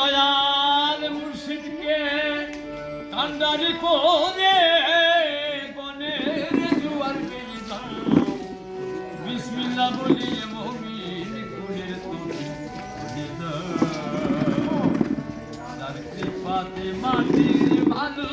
দয়াল মুর্শিদকে কান্দারি করে বনের জুয়ার বিসমিল্লা বলিয়ে মমিন কুড়ে তুমি কৃপাতে মাটির ভালো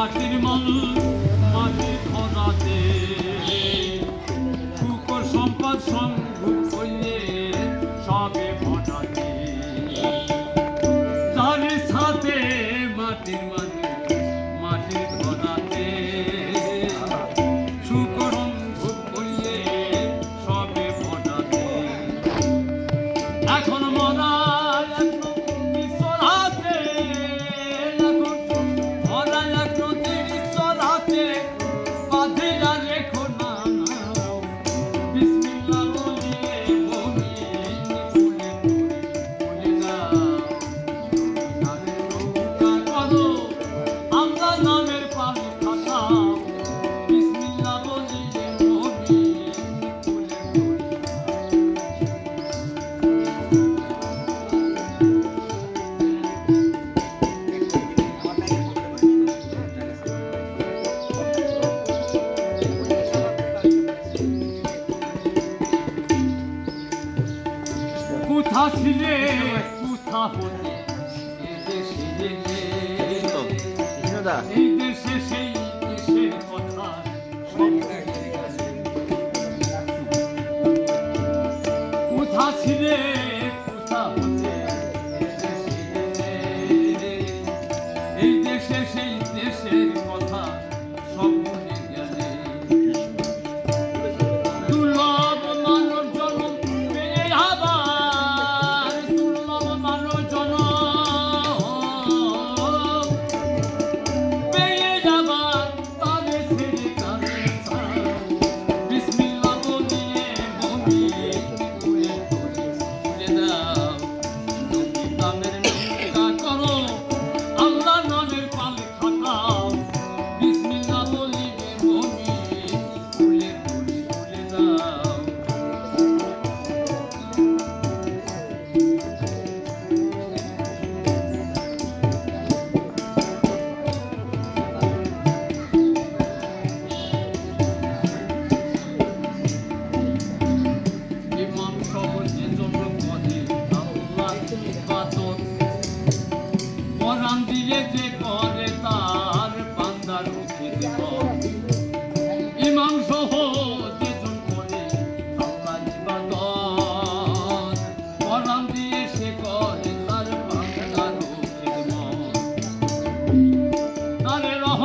মাটির মানুষ মাটি খোদাতে কুকুর সম্পদ সংঘ হইলে সবে ঘটাতে আসলে কোথা হতে এই দেশে সেই দেশের কথা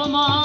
তোমার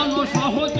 যেন সহজে